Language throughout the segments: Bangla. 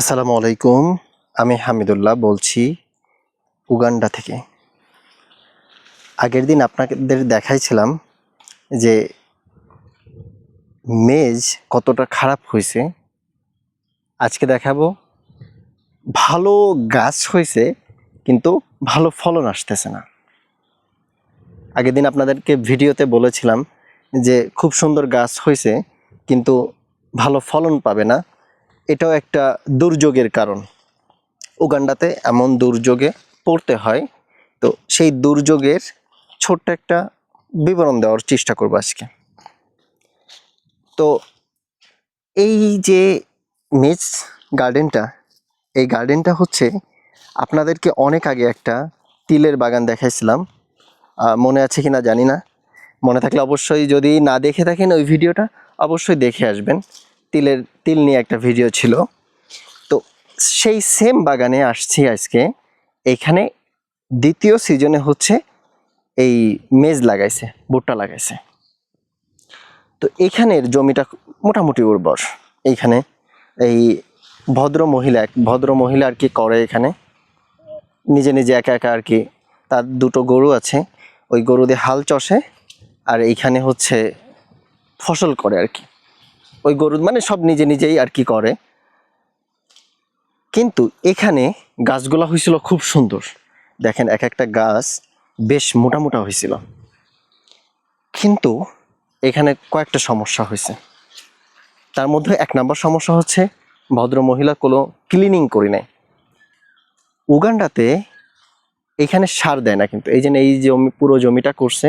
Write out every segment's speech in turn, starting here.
আসসালামু আলাইকুম, আমি হামিদুল্লাহ বলছি উগান্ডা থেকে। আগের দিন আপনাদের দেখাইছিলাম যে মেজ কতটা খারাপ হয়েছে। আজকে দেখাবো, ভালো গাছ হয়েছে, কিন্তু ভালো ফলন আসতেছে না। আগের দিন আপনাদেরকে ভিডিওতে বলেছিলাম যে খুব সুন্দর গাছ হয়েছে, কিন্তু ভালো ফলন পাবে না। এটাও একটা দুর্যোগের কারণ। উগান্ডাতে এমন দুর্যোগে পড়তে হয়। তো সেই দুর্যোগের ছোট্ট একটা বিবরণ দেওয়ার চেষ্টা করব আজকে। তো এই যে মেজ গার্ডেনটা, এই গার্ডেনটা হচ্ছে আপনাদেরকে অনেক আগে একটা তিলের বাগান দেখাইছিলাম। মনে আছে কিনা জানি না। মনে থাকলে অবশ্যই যদি না দেখে থাকেন ওই ভিডিওটা, অবশ্যই দেখে আসবেন। তিলের, তিল নিয়ে একটা ভিডিও ছিল। তো সেই সেম বাগানে আসছি আজকে। এখানে দ্বিতীয় সিজনে হচ্ছে এই মেজ লাগাইছে, ভুট্টা লাগাইছে। তো এখানের জমিটা মোটামুটি উর্বর। এইখানে এই ভদ্র মহিলা, এক ভদ্র মহিলা আর কি করে এখানে। নিজে নিজে একা একা আর কি। তার দুটো গরু আছে। ওই গরু দিয়ে হাল চষে আর এইখানে হচ্ছে ফসল করে আর কি। ওই গরু মানে সব নিজে নিজেই আর কি করে। কিন্তু এখানে গাছগুলা হয়েছিল খুব সুন্দর। দেখেন এক একটা গাছ বেশ মোটা মোটা হয়েছিল কিন্তু এখানে কয়েকটা সমস্যা হয়েছে তার মধ্যে এক নম্বর সমস্যা হচ্ছে ভদ্র মহিলা কোনো ক্লিনিং করি নাই। উগান্ডাতে এখানে সার দেয় না কিন্তু। এই যে এই জমি, পুরো জমিটা করছে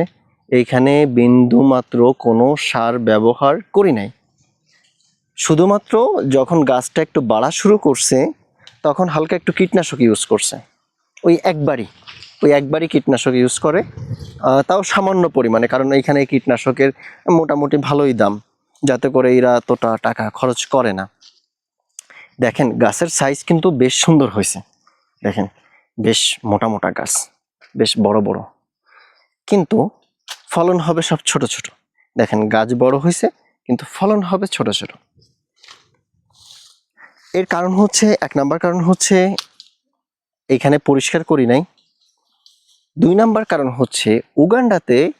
এইখানে বিন্দু মাত্র কোনো সার ব্যবহার করি নাই। শুধুমাত্র যখন গাছটা একটু বাড়া শুরু করছে, তখন হালকা একটু কীটনাশক ইউজ করছে। ওই একবারই ওই একবারই কীটনাশক ইউজ করে তাও সামান্য পরিমাণে, কারণ এইখানে কীটনাশকের মোটামুটি ভালোই দাম, যাতে করে এরা এতটা টাকা খরচ করে না। দেখেন, গাছের সাইজ কিন্তু বেশ সুন্দর হয়েছে। দেখেন, বেশ মোটা মোটা গাছ, বেশ বড় বড়। কিন্তু ফলন হবে সব ছোট ছোট। দেখেন, গাছ বড় হয়েছে, কিন্তু ফলন হবে ছোট ছোট। এর কারণ হচ্ছে, এক নাম্বার কারণ হচ্ছে, এখানে পরিষ্কার করি নাই। দুই নাম্বার কারণ হচ্ছে, উগান্ডাতে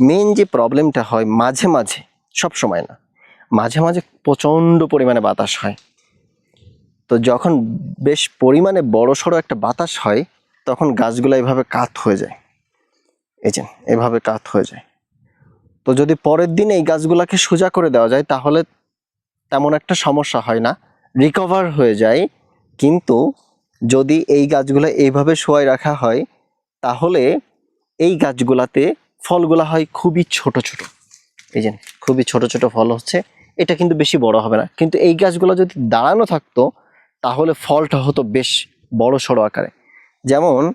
মেন যে প্রবলেমটা হয় মাঝে মাঝে, সব সময় না, মাঝে মাঝে প্রচণ্ড পরিমাণে বাতাস হয়। তো যখন বেশ পরিমাণে বড় সড়ো একটা বাতাস হয়, তখন গাছগুলো এভাবে কাত হয়ে যায়। এই যে, এভাবে কাত হয়ে যায়। তো যদি পরের দিন এই গাছগুলোকে সোজা করে দেওয়া যায়, তাহলে তেমন একটা সমস্যা হয় না। রিকভার হয়ে যায়, কিন্তু যদি এই গাছগুলো এইভাবে শোয়াই রাখা হয়, তাহলে এই গাছগুলাতে ফলগুলা হয় খুবই ছোট ছোট। এই যে, খুবই ছোট ছোট ফল হচ্ছে, এটা কিন্তু বেশি বড় হবে না। কিন্তু এই গাছগুলো যদি দাঁড়ানো থাকতো, তাহলে ফলটা হতো বেশ বড় সড়ো আকারে। যেমন,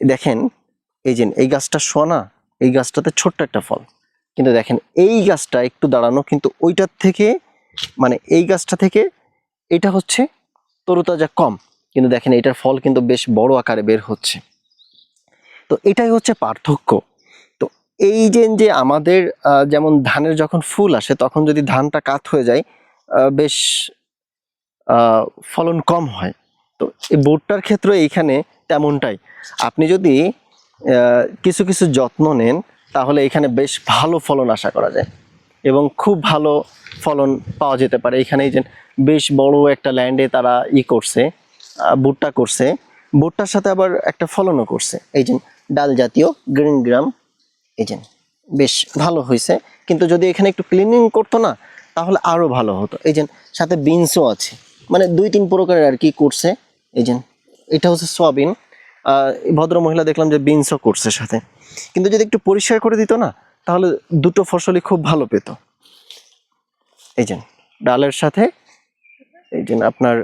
দেখেন, এই যে, এই গাছটা শোনা এই গাছটাতে ছোট্ট একটা ফল। কিন্তু দেখেন, এই গাছটা একটু দাঁড়ানো, কিন্তু ওইটার থেকে মানে এই গাছটা থেকে এটা হচ্ছে তরুতাজা কম। কিন্তু দেখেন, এটার ফল কিন্তু বেশ বড় আকারে বের হচ্ছে। তো এটাই হচ্ছে পার্থক্য। তো এই যে যে আমাদের যেমন ধানের যখন ফুল আসে, তখন যদি ধানটা কাত হয়ে যায় বেশ ফলন কম হয়। তো এই ভুট্টার ক্ষেত্রে এইখানে তেমনটাই। আপনি যদি কিছু কিছু যত্ন নেন, তাহলে এখানে বেশ ভালো ফলন আশা করা যায়। এবং খুব ভালো ফলন পাওয়া যেতে পারে। এখানে যে বেশ বড় একটা ল্যান্ডে তারা ই করছে ভুট্টা করছে। ভুট্টার সাথে আবার একটা ফলনও করছে। এই যে ডাল জাতীয় গ্রিন গ্রাম এই যে বেশ ভালো হয়েছে। কিন্তু যদি এখানে একটু ক্লিনিং করতো না, তাহলে আরও ভালো হতো। এই যে সাথে বিনসও আছে। মানে দুই তিন প্রকারের আর কি করছে। এই যে এটা হচ্ছে সোয়াবিন ভদ্র মহিলা দেখলাম যে বিনসও করছে সাথে। কিন্তু যদি একটু পরিষ্কার করে দিত না তাহলে দুটো ফসলই খুব ভালো পেত। এই যে ডালের সাথে, এই যে আপনার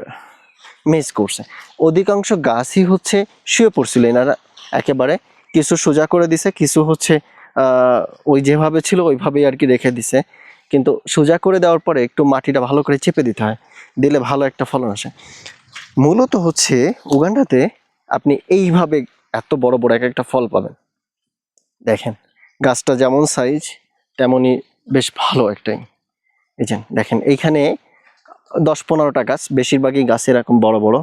মেজ করছে। অধিকাংশ গাছই হচ্ছে শুয়ে পড়ছিল, এনারা একেবারে কিছু সোজা করে দিছে, কিছু হচ্ছে ওই যেভাবে ছিল ওইভাবেই আর কি রেখে দিছে। কিন্তু সোজা করে দেওয়ার পরে একটু মাটিটা ভালো করে চেপে দিতে হয়, দিলে ভালো একটা ফলন আসে। মূলত হচ্ছে উগান্ডাতে আপনি এইভাবে এত বড় বড় এক একটা ফল পাবেন। দেখেন গাছটা যেমন সাইজ তেমনই বেশ ভালো একটাই। এই যে, দেখেন, এইখানে দশ পনেরোটা গাছ, বেশিরভাগই গাছ এরকম বড় বড়।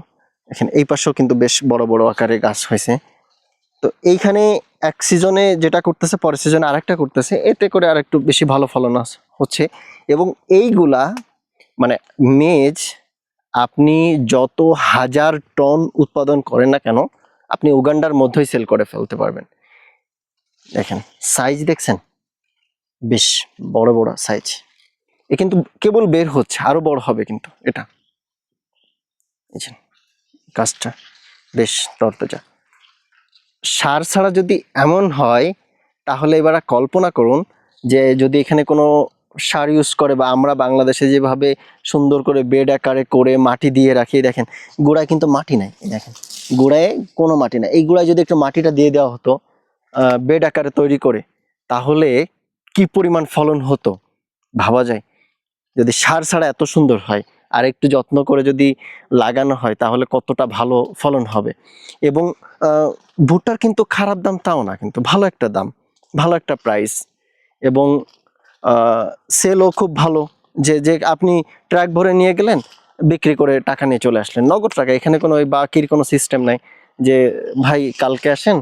এখানে এই পাশেও কিন্তু বেশ বড় বড় আকারে গাছ হয়েছে। তো এইখানে এক সিজনে যেটা করতেছে, পরের সিজনে আরেকটা করতেছে, এতে করে আর একটু বেশি ভালো ফলন হচ্ছে। এবং এইগুলা মানে মেজ, আপনি যত হাজার টন উৎপাদন করেন না কেন, আপনি উগান্ডার মধ্যেই সেল করে ফেলতে পারবেন। দেখেন সাইজ দেখছেন? বেশ বড় বড় সাইজ এ কিন্তু কেবল বের হচ্ছে, আরও বড় হবে কিন্তু এটা। গাছটা বেশ তরতাজা সার ছাড়া যদি এমন হয়, তাহলে এবার কল্পনা করুন যে যদি এখানে কোনো সার ইউজ করে বা আমরা বাংলাদেশে যেভাবে সুন্দর করে বেড আকারে করে মাটি দিয়ে রাখি, দেখেন, গোড়ায় কিন্তু মাটি নাই দেখেন। গোড়ায় কোনো মাটি নাই। এই গোড়ায় যদি একটু মাটিটা দিয়ে দেওয়া হতো বেড আকারে তৈরি করে, তাহলে কি পরিমাণ ফলন হতো? ভাবা যায়। যদি সার ছাড়া এত সুন্দর হয়, আর একটু যত্ন করে যদি লাগানো হয়, তাহলে কতটা ভালো ফলন হবে? এবং ভুট্টার কিন্তু খারাপ দাম তাও না, কিন্তু ভালো একটা দাম, ভালো একটা প্রাইস এবং সেলও খুব ভালো। যে যে আপনি ট্রাক ভরে নিয়ে গেলেন, বিক্রি করে টাকা নিয়ে চলে আসলেন। নগদ টাকা, এখানে কোনো ওই বাকির কোনো সিস্টেম নাই যে, ভাই, কালকে আসেন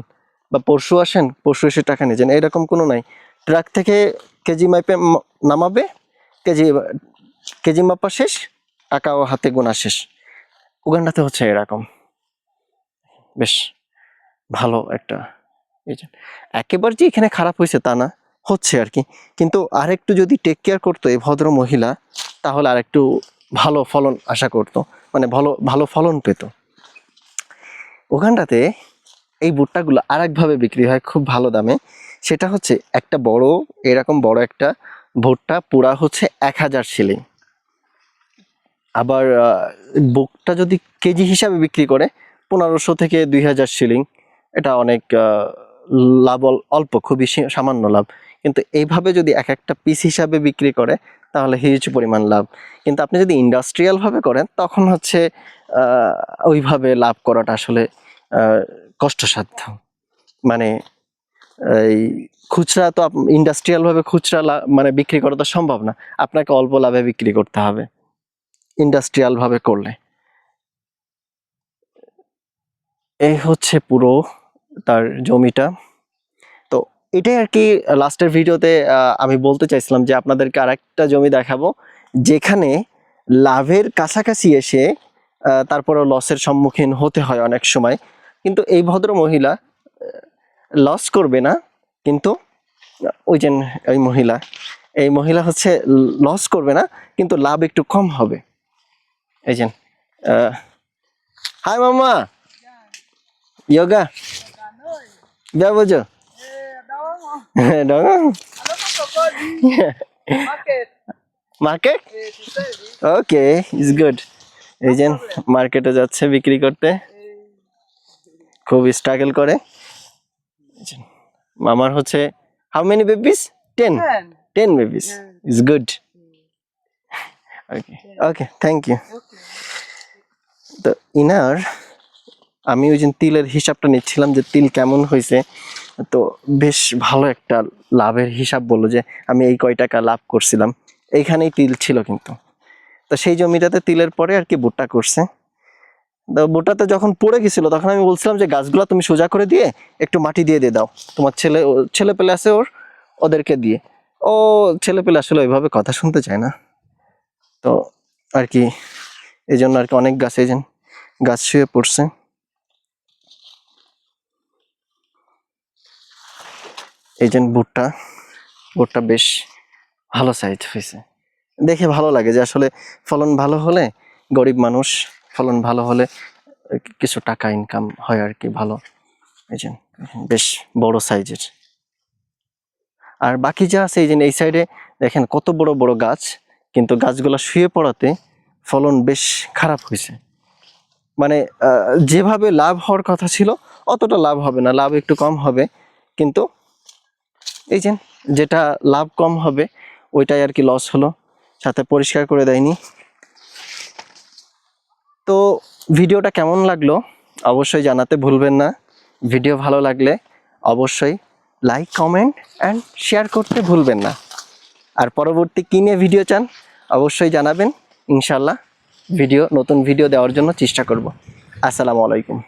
বা পরশু আসেন, পরশু এসে টাকা নিয়ে যান এরকম কোনো নাই। ট্রাক থেকে কেজি মাইপে নামাবে, কেজি কেজি মাপা শেষ, টাকাও হাতে গোনা শেষ। উগান্ডাতে হচ্ছে এরকম। বেশ, ভালো একটা একেবারে যে এখানে খারাপ হয়েছে তা না, হচ্ছে আর কি। কিন্তু আরেকটু যদি টেক কেয়ার করতো এই ভদ্র মহিলা, তাহলে আরেকটু ভালো ফলন আশা করতো মানে ভালো ভালো ফলন পেত। ওখানটাতে এই ভুট্টাগুলো আরেকভাবে বিক্রি হয় খুব ভালো দামে। সেটা হচ্ছে একটা বড়, এরকম বড় একটা ভুট্টা, পুরা হচ্ছে এক হাজার শিলিং। আবার বুকটা যদি কেজি হিসাবে বিক্রি করে, পনেরোশো থেকে দুই হাজার শিলিং। এটা অনেক লাভ অল্প, খুবই সামান্য লাভ। কিন্তু এইভাবে যদি এক একটা পিস হিসাবে বিক্রি করে, তাহলে হিউজ পরিমাণ লাভ। কিন্তু আপনি যদি ইন্ডাস্ট্রিয়াল ভাবে করেন, তখন হচ্ছে ওইভাবে লাভ করাটা আসলে কষ্টসাধ্য। মানে এই খুচরা তো ইন্ডাস্ট্রিয়াল ভাবে খুচরা মানে বিক্রি করা তো সম্ভব না। আপনাকে অল্প লাভে বিক্রি করতে হবে। ইন্ডাস্ট্রিয়াল ভাবে করলে। এই হচ্ছে পুরো তার জমিটা। তো এটাই আর কি লাস্টের ভিডিওতে আমি বলতে চাইছিলাম যে আপনাদেরকে আরেকটা জমি দেখাবো, যেখানে লাভের কাছাকাছি এসে তারপরে লসের সম্মুখীন হতে হয় অনেক সময়। কিন্তু এই ভদ্র মহিলা লস করবে না, কিন্তু ওই যে এই মহিলা এই মহিলা হচ্ছে লস করবে না, কিন্তু লাভ একটু কম হবে। এই যে হাই মামা yoga to sell di. Okay is good এই যে মার্কেটে যাচ্ছে বিক্রি করতে। খুব স্ট্রাগল করে। মামার হচ্ছে how many babies ten ten babies is good okay okay thank you তো ইনার আমি ওই যে তিলের হিসাবটা নিচ্ছিলাম যে তিল কেমন হয়েছে। তো বেশ ভালো একটা লাভের হিসাব বলল যে আমি এই কয় টাকা লাভ করছিলাম। এইখানেই তিল ছিল কিন্তু। তো সেই জমিটাতে তিলের পরে আর কি ভুট্টা করছে। তো ভুট্টাতে যখন পড়ে গেছিল, তখন আমি বলছিলাম যে গাছগুলো তুমি সোজা করে দিয়ে একটু মাটি দিয়ে দিয়ে দাও। তোমার ছেলে ছেলে পেলে আছে ওর, ওদেরকে দিয়ে। ও ছেলে পেলে আসলে ওইভাবে কথা শুনতে চায় না। তো আর কি এই জন্য আর কি অনেক গাছ এই গাছ শুয়ে পড়ছে। এই যে ভুট্টা ভুট্টা বেশ ভালো সাইজ হয়েছে। দেখে ভালো লাগে যে আসলে ফলন ভালো হলে গরিব মানুষ ফলন ভালো হলে কিছু টাকা ইনকাম হয় আর কি ভালো। এই যে, বেশ বড় সাইজের আর বাকি যা আছে, এই যে এই সাইডে দেখেন কত বড় বড় গাছ, কিন্তু গাছগুলো শুয়ে পড়াতে ফলন বেশ খারাপ হয়েছে। মানে যেভাবে লাভ হওয়ার কথা ছিল, অতটা লাভ হবে না, লাভ একটু কম হবে। কিন্তু এই যে, যেটা লাভ কম হবে, ওইটাই আর কি লস হলো। সাথে পরিষ্কার করে দেয়নি। তো ভিডিওটা কেমন লাগল অবশ্যই জানাতে ভুলবেন না। ভিডিও ভালো লাগলে অবশ্যই লাইক কমেন্ট অ্যান্ড শেয়ার করতে ভুলবেন না। আর পরবর্তী কী নিয়ে ভিডিও চান অবশ্যই জানাবেন। ইনশাল্লাহ ভিডিও নতুন ভিডিও দেওয়ার জন্য চেষ্টা করব। আসসালামু আলাইকুম।